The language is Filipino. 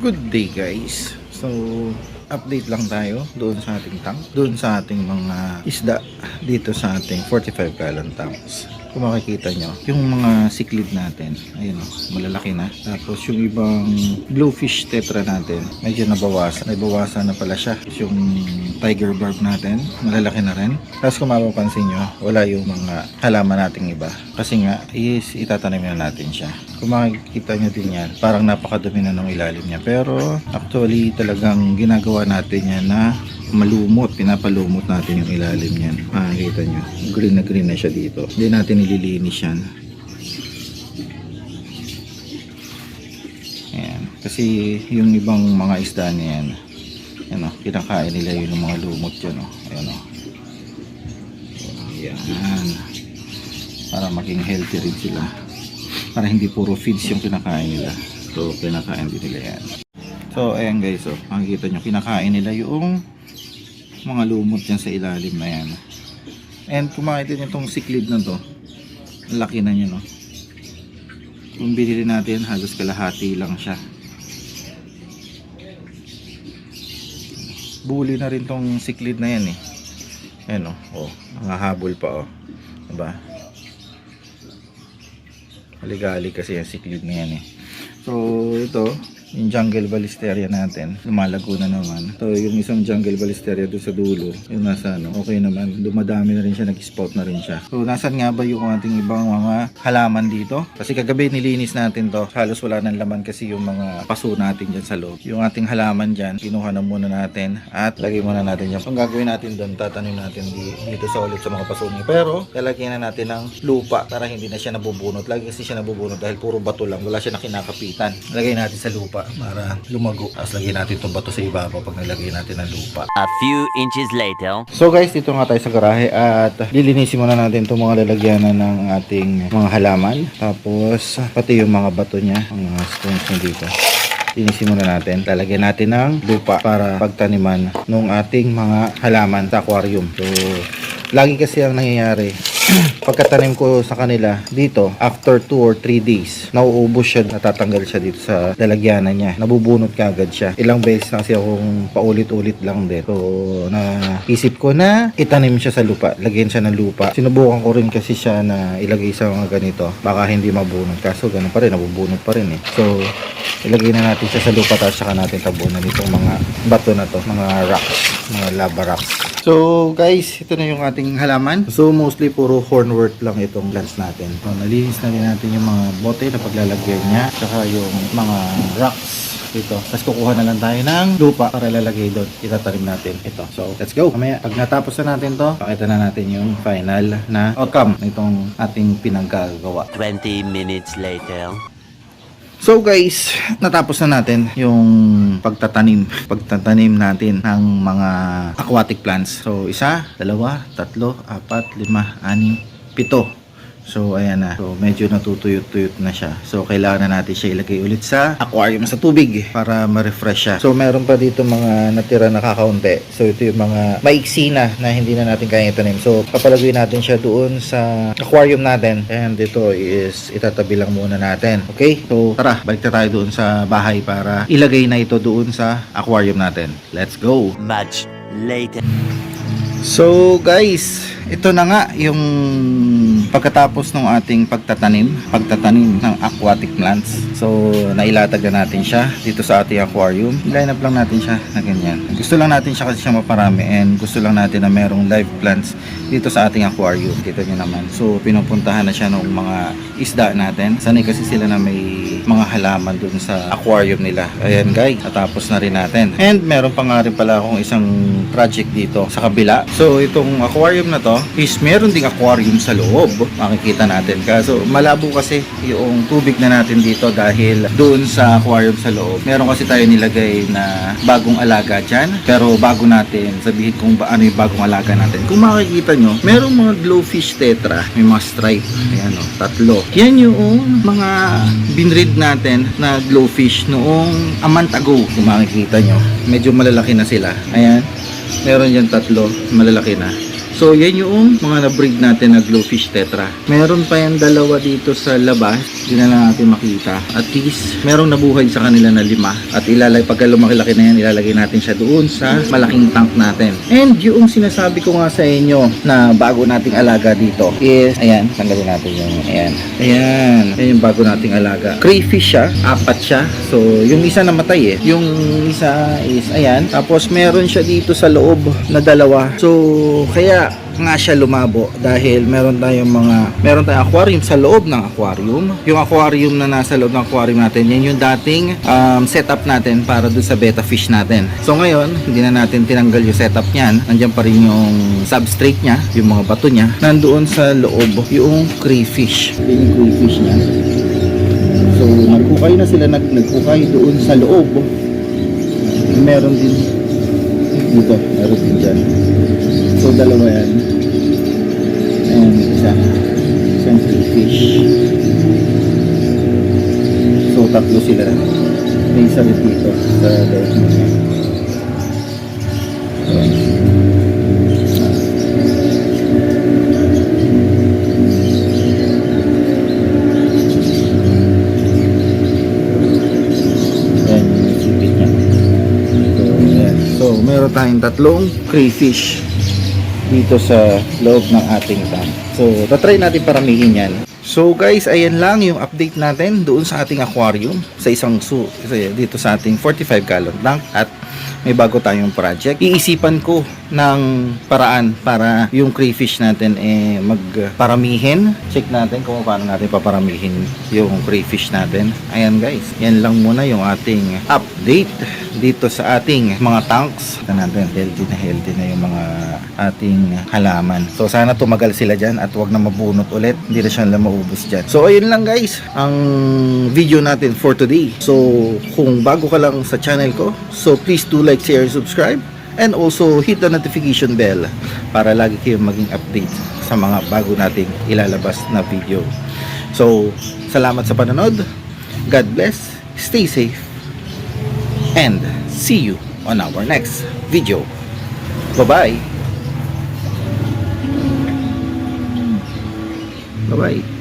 Good day guys. So, update lang tayo doon sa ating tank, doon sa ating mga isda dito sa ating 45 gallon tanks. Kung makikita nyo, yung mga siklid natin, ayun o, malalaki na. Tapos yung ibang bluefish tetra natin, medyo nabawasan. Nabawasan na pala siya. Yung tiger barb natin, malalaki na rin. Tapos kung mapapansin nyo, wala yung mga halaman nating iba. Kasi nga, is itatanim na natin siya. Kung makikita nyo din yan, parang napakadumi na ng ilalim niya. Pero actually talagang ginagawa natin yan na malumot, pinapalumot natin yung ilalim niyan. Makikita nyo, green na green na siya dito. Hindi natin nililinis yan. Ayan. Kasi yung ibang mga isda niyan, yan o, kinakain nila yun yung mga lumot yun o. Ayan o. Para maging healthy rin sila. Para hindi puro feeds yung kinakain nila. So, kinakain din nila yan. So, ayan guys, oh, makikita nyo, kinakain nila yung mga lumot dyan sa ilalim na yan. And kung makita nyo itong siklid na to, laki na nyo, no? Kung binili natin, halos kalahati lang siya. Buli na rin tong siklid na yan eh. Ayan oh, oh, nangahabol pa oh. Diba? Haligali kasi yung siklid na yan eh. So, ito, yung jungle balisteria natin, lumalago na naman. So, yung isang jungle balisteria doon sa dulo, yung nasa ano, okay naman. Dumadami na rin siya, nag-spout na rin siya. So, nasan nga ba yung ating ibang mga halaman dito? Kasi kagabi nilinis natin to. Halos wala nang laman kasi yung mga paso natin dyan sa loob. Yung ating halaman dyan, kinuha na muna natin at lagay muna natin dyan. So, gagawin natin doon, tatanim natin di, dito sa ulit sa mga paso niya. Pero, lalagyan na natin ng lupa para hindi na siya nabubunot. Lagi kasi siya nabubunot dahil puro bato lang. Wala siya na kinakapitan. Lagay natin sa lupa para lumago. Tapos lagyan natin itong bato sa ibabaw pag nalagay natin ng lupa. A few inches later. So guys, dito nga tayo sa garahe at lilinisin muna natin itong mga lalagyanan ng ating mga halaman. Tapos pati yung mga bato niya, mga stones niya dito. Linisin muna natin. Lalagyan natin ng lupa para pagtaniman ng ating mga halaman sa aquarium. So, lagi kasi ang nangyayari, pagkatanim ko sa kanila dito, after 2 or 3 days, nauubos siya, natatanggal siya dito sa lalagyanan niya. Nabubunot ka agad siya. Ilang beses na kasi akong paulit-ulit lang din. So, naisip ko na itanim siya sa lupa. Lagyan siya ng lupa. Sinubukan ko rin kasi siya na ilagay sa mga ganito. Baka hindi mabunot. Kaso ganun pa rin, nabubunot pa rin eh. So, ilagay na natin siya sa lupa tapos saka natin tabunan itong mga bato na to, mga rocks, mga lava rocks. So guys, ito na yung ating halaman. So mostly puro hornwort lang itong plants natin. So, nalinis na rin natin yung mga bote na paglalagyan niya, saka yung mga rocks dito. Tapos kukuha na lang tayo ng lupa para lalagay doon. Itatanim natin ito. So, let's go. Mamaya, pag natapos na natin to, pakita na natin yung final na outcome nitong ating pinagkagawa. 20 minutes later. So guys, natapos na natin yung pagtatanim, pagtatanim natin ng mga aquatic plants. So isa, dalawa, tatlo, apat, lima, anim, pito. So ayan na. So medyo natutuyot-tuyot na siya. So kailangan na natin siya ilagay ulit sa aquarium sa tubig para ma-refresh siya. So meron pa dito mga natira na kakaunti. So ito yung mga maiksi na na hindi na natin kaya itanim. So papalagay natin siya doon sa aquarium natin. And ito is itatabi lang muna natin. Okay? So tara, balik na tayo doon sa bahay para ilagay na ito doon sa aquarium natin. Let's go! Much later. So guys, ito na nga yung pagkatapos ng ating pagtatanim, pagtatanim ng aquatic plants. So nailatag na natin siya dito sa ating aquarium. Line up lang natin siya na ganyan. Gusto lang natin siya kasi siya maparami and gusto lang natin na merong live plants dito sa ating aquarium. Kita nyo naman. So pinupuntahan na siya ng mga isda natin. Sanay kasi sila na may mga halaman dun sa aquarium nila. Ayan guys, natapos na rin natin. And meron pa nga rin pala akong isang project dito sa kabila. So itong aquarium na to is meron ding aquarium sa loob. Makikita natin. Kaso malabo kasi yung tubig na natin dito dahil doon sa aquarium sa loob. Meron kasi tayo nilagay na bagong alaga dyan. Pero bago natin sabihin kung ba, ano yung bagong alaga natin. Kung makikita nyo, merong mga glowfish tetra. May mga stripe. Ayan o, tatlo. Yan yung mga binread natin na glowfish noong a month ago. Kung makikita nyo, medyo malalaki na sila. Ayan. Meron yan tatlo, malalaki na. So, yan yung mga na-breed natin na glowfish tetra. Meron pa yan dalawa dito sa labas. Hindi na lang natin makita. At least, merong nabuhay sa kanila na lima. At ilalagay, pagka lumaki-laki na yan, ilalagay natin siya doon sa malaking tank natin. And yung sinasabi ko nga sa inyo na bago nating alaga dito is, ayan, tanggalin natin yung, ayan. Ayan, ayan yung bago nating alaga. Crayfish siya, apat siya. So, yung isa namatay eh. Yung isa is, ayan. Tapos, meron siya dito sa loob na dalawa. So, kaya nga siya lumabo dahil meron tayong mga meron tayong aquarium sa loob ng aquarium. Yung aquarium na nasa loob ng aquarium natin yan yung dating um, setup natin para dun sa betta fish natin. So ngayon hindi na natin tinanggal yung setup niyan. Nandiyan pa rin yung substrate niya yung mga bato niya. Nandoon sa loob yung crayfish. Yun yung crayfish niya. So nagkukay na sila nag nagkukay doon sa loob. Meron din dito meron din dyan dalawa yan. Ayan, isa. Isang fish. So, tatlo sila. May isa dito sa loob niya. So, meron tayong tatlong crayfish dito sa loob ng ating tank. So, tatry natin paramihin yan. So guys, ayan lang yung update natin doon sa ating aquarium sa isang su dito sa ating 45 gallon tank at may bago tayong project. Iisipan ko ng paraan para yung crayfish natin eh magparamihin. Check natin kung paano natin paparamihin yung crayfish natin. Ayan guys, yan lang muna yung ating update dito sa ating mga tanks. Ito natin, healthy na healthy na yung mga ating halaman. So sana tumagal sila dyan at wag na mabunot ulit. Hindi na siya lang maubos dyan. So ayun lang guys, ang video natin for today. So kung bago ka lang sa channel ko, so please do like, share, subscribe. And also hit the notification bell para lagi kayong maging update sa mga bago nating ilalabas na video. So, salamat sa panonood. God bless. Stay safe. And see you on our next video. Bye-bye. Bye-bye.